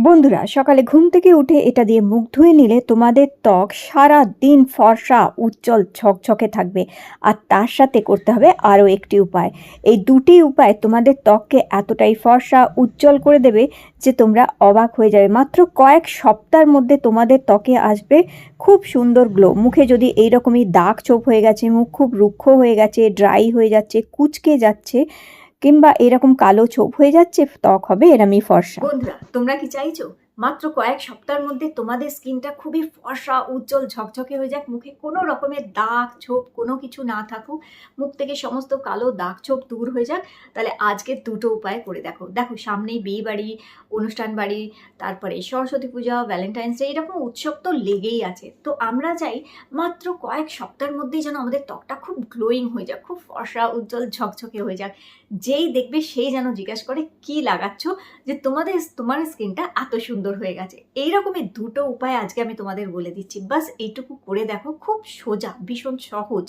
বন্ধুরা, সকালে ঘুম থেকে উঠে এটা দিয়ে মুখ ধুয়ে নিলে তোমাদের ত্বক সারা দিন ফর্সা, উজ্জ্বল, ঝকঝকে থাকবে। আর তার সাথে করতে হবে আরও একটি উপায়। এই দুটি উপায় তোমাদের ত্বককে এতটাই ফর্সা, উজ্জ্বল করে দেবে যে তোমরা অবাক হয়ে যাবে। মাত্র কয়েক সপ্তাহের মধ্যে তোমাদের ত্বকে আসবে খুব সুন্দর গ্লো মুখে যদি এইরকমই দাগ চোপ হয়ে গেছে, মুখ খুব রুক্ষ হয়ে গেছে ড্রাই হয়ে যাচ্ছে, কুচকে যাচ্ছে কিংবা এরকম কালো ছোপ হয়ে যাচ্ছে ত্বক হবে এরমই ফর্সা। বন্ধুরা তোমরা কি চাইছো? মাত্র কয়েক সপ্তাহের মধ্যে তোমাদের স্কিনটা খুবই ফর্সা, উজ্জ্বল, ঝকঝকে হয়ে যাক। মুখে কোনো রকমের দাগ, ছোপ কোনো কিছু না থাকুক। মুখ থেকে সমস্ত কালো দাগ, ছোপ দূর হয়ে যাক। তাহলে আজকে দুটো উপায় করে দেখো। দেখো, সামনেই বিয়ে বাড়ি, অনুষ্ঠান বাড়ি, তারপরে সরস্বতী পূজা ভ্যালেন্টাইন্স ডে এরকম উৎসব তো লেগেই আছে। তো আমরা চাই মাত্র কয়েক সপ্তাহের মধ্যেই যেন আমাদের ত্বকটা খুব গ্লোয়িং হয়ে যাক, খুব ফর্সা, উজ্জ্বল, ঝকঝকে হয়ে যাক। যেই দেখবে সেই যেন জিজ্ঞাসা করে, কি লাগাচ্ছ? যে তোমাদের, তোমার স্কিনটা এত সুন্দর হয়ে গেছে। এইরকমই দুটো উপায় আজকে আমি তোমাদের বলে দিচ্ছি। বাস এইটুকু করে দেখো, খুব সোজা, ভীষণ সহজ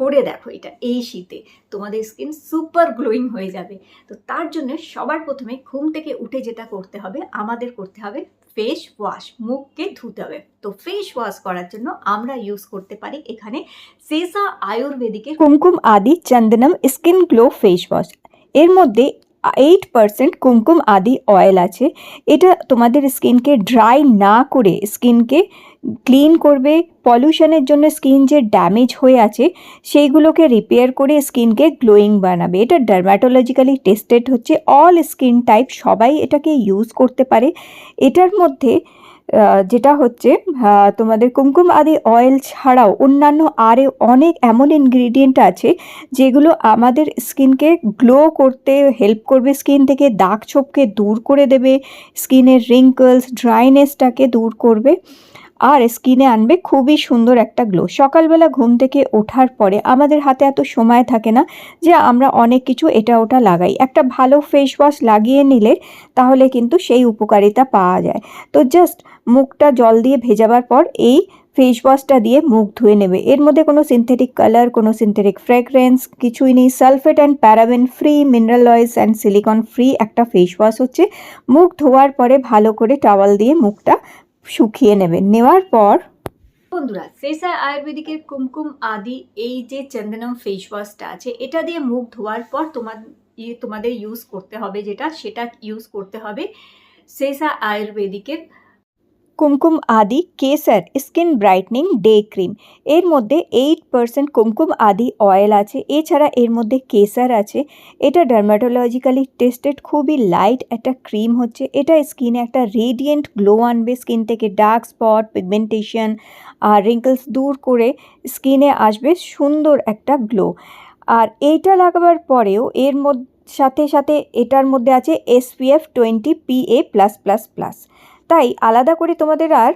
করে দেখো এটা এই শীতে। তোমাদের স্কিন সুপার গ্লোয়িং হয়ে যাবে। তো তার জন্য সবার প্রথমে ঘুম থেকে উঠে যেটা করতে হবে, আমাদের করতে হবে ফেস ওয়াশ মুখকে ধুতে হবে। তো ফেস ওয়াশ করার জন্য আমরা ইউজ করতে পারি এখানে Sesa আয়ুর্বেদিকের Kumkumadi Chandanam skin glow face wash এর মধ্যে এইট পারসেন্ট কুমকুম আদি অয়েল আছে। এটা তোমাদের স্কিনকে ড্রাই না করে স্কিনকে ক্লিন করবে পলিউশনের জন্য স্কিন যে ড্যামেজ হয়ে আছে, সেইগুলোকে রিপেয়ার করে স্কিনকে গ্লোয়িং বানাবে। এটা ডার্মাটোলজিক্যালি টেস্টেড হচ্ছে। অল স্কিন টাইপ সবাই এটাকে ইউজ করতে পারে। এটার মধ্যে যেটা হচ্ছে তোমাদের কুমকুম আদি অয়েল ছাড়াও অন্যান্য আরে অনেক এমন ইনগ্রিডিয়েন্ট আছে, যেগুলো আমাদের স্কিনকে গ্লো করতে হেল্প করবে, স্কিন থেকে দাগ ছোপকে দূর করে দেবে, স্কিনের রিঙ্কলস ড্রাইনেসটাকে দূর করবে। আর স্কিনে আনবে খুবই সুন্দর একটা গ্লো সকালবেলা ঘুম থেকে ওঠার পরে আমাদের হাতে এত সময় থাকে না যে আমরা অনেক কিছু এটা ওটা লাগাই। একটা ভালো ফেস ওয়াশ লাগিয়ে নিলে তাহলে কিন্তু সেই উপকারিতা পাওয়া যায়। তো জাস্ট মুখটা জল দিয়ে ভেজাবার পর এই ফেস ওয়াশটা দিয়ে মুখ ধুয়ে নেবে। এর মধ্যে কোনো সিনথেটিক কালার কোনো সিনথেটিক ফ্রেগরেন্স কিছুই নেই। Sulphate and paraben free mineral oils and silicone free একটা ফেস ওয়াশ হচ্ছে। মুখ ধোয়ার পরে ভালো করে টাওয়াল দিয়ে মুখটা শুকিয়ে নেবেন নেওয়ার পর বন্ধুরা সেসা আয়ুর্বেদিকের কুমকুম আদি, এই যে চন্দনম ফেস ওয়াশটা আছে, এটা দিয়ে মুখ ধোয়ার পর তোমার ইয়ে তোমাদের ইউজ করতে হবে যেটা, সেটা ইউজ করতে হবে Sesa আয়ুর্বেদিকের Kumkumadi Kesar skin brightening day cream. এর মধ্যে এইট পারসেন্ট কুমকুম আদি অয়েল আছে। এছাড়া এর মধ্যে কেসার আছে। এটা ডার্মাটোলজিক্যালি টেস্টেড খুবই লাইট একটা ক্রিম হচ্ছে। এটা স্কিনে একটা রেডিয়েন্ট গ্লো আনবে স্কিন থেকে। ডার্ক স্পট পিগমেন্টেশন আর রিঙ্কলস দূর করে স্কিনে আসবে সুন্দর একটা গ্লো আর এইটা লাগাবার পরেও এর মধ্যে, সাথে সাথে এটার মধ্যে আছে SPF twenty PA plus plus plus তাই আলাদা করে তোমাদের আর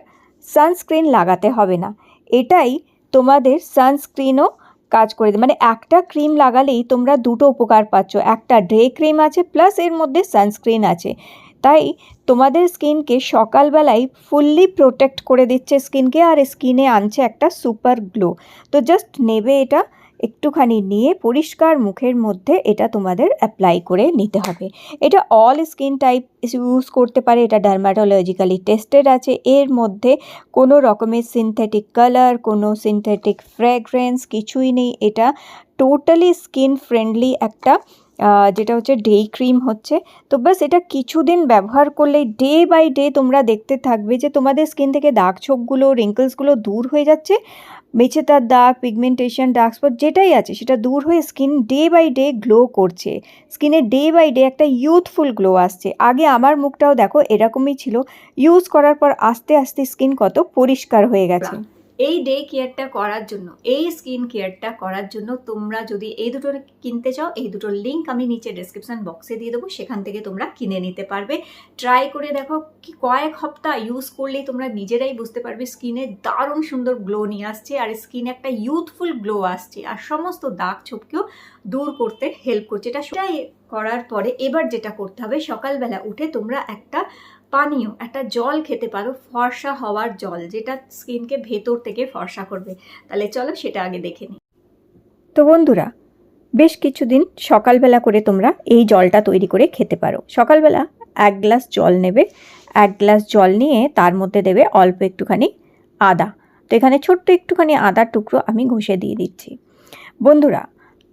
সানস্ক্রিন লাগাতে হবে না। এটাই তোমাদের সানস্ক্রিনও কাজ করে দেবে মানে একটা ক্রিম লাগালেই তোমরা দুটো উপকার পাচ্ছ। একটা ডে ক্রিম আছে প্লাস এর মধ্যে সানস্ক্রিন আছে। তাই তোমাদের স্কিনকে সকালবেলায় ফুললি প্রোটেক্ট করে দিচ্ছে স্কিনকে আর স্কিনে আনছে একটা সুপার গ্লো তো জাস্ট নেবে এটা একটুখানি নিয়ে পরিষ্কার মুখের মধ্যে এটা তোমাদের অ্যাপ্লাই করে নিতে হবে। এটা অল স্কিন টাইপ ইউজ করতে পারে, এটা ডার্মাটোলজিক্যালি টেস্টেড আছে, এর মধ্যে কোনো রকমের সিনথেটিক কালার কোনো সিনথেটিক ফ্র্যাগ্রেন্স কিছুই নেই, এটা টোটালি স্কিন ফ্রেন্ডলি একটা যেটা হচ্ছে ডে ক্রিম হচ্ছে। তো ব্যাস, এটা কিছুদিন ব্যবহার করলেই ডে বাই ডে তোমরা দেখতে থাকবে যে তোমাদের স্কিন থেকে দাগ ছোপগুলো রিঙ্কলসগুলো দূর হয়ে যাচ্ছে। মেছে তার দাগ পিগমেন্টেশন ডার্ক স্পট যেটাই আছে, সেটা দূর হয়ে skin day by day glow করছে। স্কিনে ডে বাই ডে একটা ইউথফুল গ্লো আসছে। আগে আমার মুখটাও দেখো এরকমই ছিল। ইউজ করার পর আস্তে আস্তে স্কিন কত পরিষ্কার হয়ে গেছে। এই ডে কেয়ারটা করার জন্য, এই স্কিন কেয়ারটা করার জন্য তোমরা যদি এই দুটো কিনতে চাও, এই দুটোর লিঙ্ক আমি নিচে ডেসক্রিপশন বক্সে দিয়ে দেবো, সেখান থেকে তোমরা কিনে নিতে পারবে। ট্রাই করে দেখো কি কয়েক সপ্তাহ ইউজ করলেই তোমরা নিজেরাই বুঝতে পারবে স্কিনে দারুণ সুন্দর গ্লো নিয়ে আসছে আর স্কিনে একটা ইউথফুল গ্লো আসছে আর সমস্ত দাগ ছোপকেও দূর করতে হেল্প করছে। এটা সেটাই করার পরে এবার যেটা করতে হবে, সকালবেলা উঠে তোমরা একটা পানীয়, একটা জল খেতে পারো, ফর্সা হওয়ার জল, যেটা স্কিনকে ভেতর থেকে ফর্সা করবে। তাহলে চলো সেটা আগে দেখে নিই। তো বন্ধুরা, বেশ কিছুদিন সকালবেলা করে তোমরা এই জলটা তৈরি করে খেতে পারো। সকালবেলা এক গ্লাস জল নেবে, এক গ্লাস জল নিয়ে তার মধ্যে দেবে অল্প একটুখানি আদা। তো এখানে ছোট্ট একটুখানি আদার টুকরো আমি ঘষে দিয়ে দিচ্ছি। বন্ধুরা,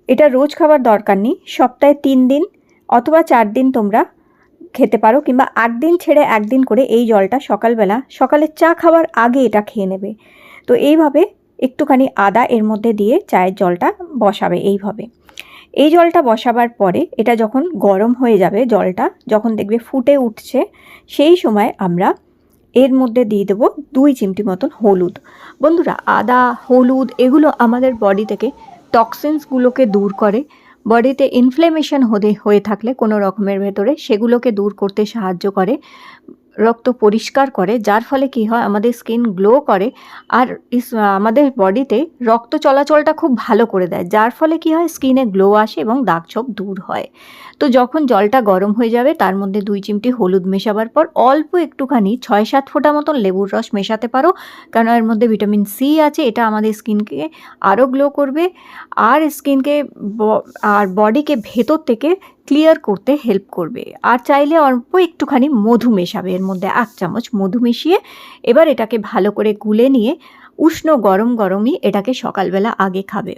এটা রোজ খাবার দরকার নেই, সপ্তাহে তিন দিন অথবা চার দিন তোমরা খেতে পারো কিংবা আট দিন ছেড়ে একদিন করে এই জলটা সকালবেলা, সকালে চা খাওয়ার আগে এটা খেয়ে নেবে। তো এইভাবে একটুখানি আদা এর মধ্যে দিয়ে চায়ের জলটা বসাবে এইভাবে। এই জলটা বসাবার পরে এটা যখন গরম হয়ে যাবে জলটা, যখন দেখবে ফুটে উঠছে, সেই সময় আমরা এর মধ্যে দিয়ে দেবো দুই চিমটি মতন হলুদ। বন্ধুরা, আদা, হলুদ এগুলো আমাদের বডি থেকে টক্সিনসগুলোকে দূর করে। বডিতে ইনফ্লেমেশন হতে হয়ে থাকলে কোনো রকমের ভেতরে সেগুলোকে দূর করতে সাহায্য করে। রক্ত পরিষ্কার করে, যার ফলে কি হয়, আমাদের স্কিন গ্লো করে আর আমাদের বডিতে রক্ত চলাচলটা খুব ভালো করে দেয়, যার ফলে কি হয় স্কিনে গ্লো আসে এবং দাগ ছোপ দূর হয়। তো যখন জলটা গরম হয়ে যাবে, তার মধ্যে দুই চিমটি হলুদ মেশাবার পর অল্প একটুখানি ছয় সাত ফোঁটা মতন লেবুর রস মেশাতে পারো, কারণ এর মধ্যে ভিটামিন সি আছে, এটা আমাদের স্কিনকে আরও গ্লো করবে। আর স্কিনকে আর বডিকে ভেতর থেকে ক্লিয়ার করতে হেল্প করবে। আর চাইলে অল্প একটুখানি মধু মেশাবে। এর মধ্যে এক চামচ মধু মিশিয়ে এবার এটাকে ভালো করে গুলে নিয়ে উষ্ণ গরম গরমই এটাকে সকালবেলা আগে খাবে।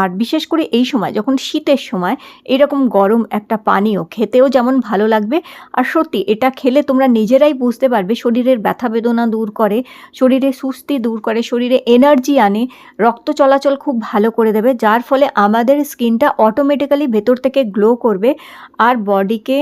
আর বিশেষ করে এই সময়, যখন শীতের সময়, এরকম গরম একটা পানীয় খেতেও যেমন ভালো লাগবে। আর সত্যি, এটা খেলে তোমরা নিজেরাই বুঝতে পারবে, শরীরের ব্যথা বেদনা দূর করে, শরীরে সুস্থি দূর করে, শরীরে এনার্জি আনে, রক্ত চলাচল খুব ভালো করে দেবে, যার ফলে আমাদের স্কিনটা অটোমেটিক্যালি ভেতর থেকে গ্লো করবে, আর বডিকে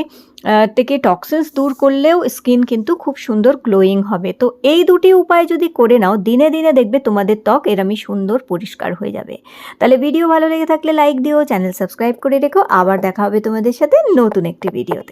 থেকে টক্সিনস দূর করলেও স্কিন কিন্তু খুব সুন্দর গ্লোয়িং হবে। তো এই দুটি উপায় যদি করে নাও, দিনে দিনে দেখবে তোমাদের ত্বক এরমই সুন্দর পরিষ্কার হয়ে যাবে। তাহলে ভিডিও ভালো লেগে থাকলে লাইক দিও চ্যানেল সাবস্ক্রাইব করে রেখো। আবার দেখা হবে তোমাদের সাথে নতুন একটি ভিডিওতে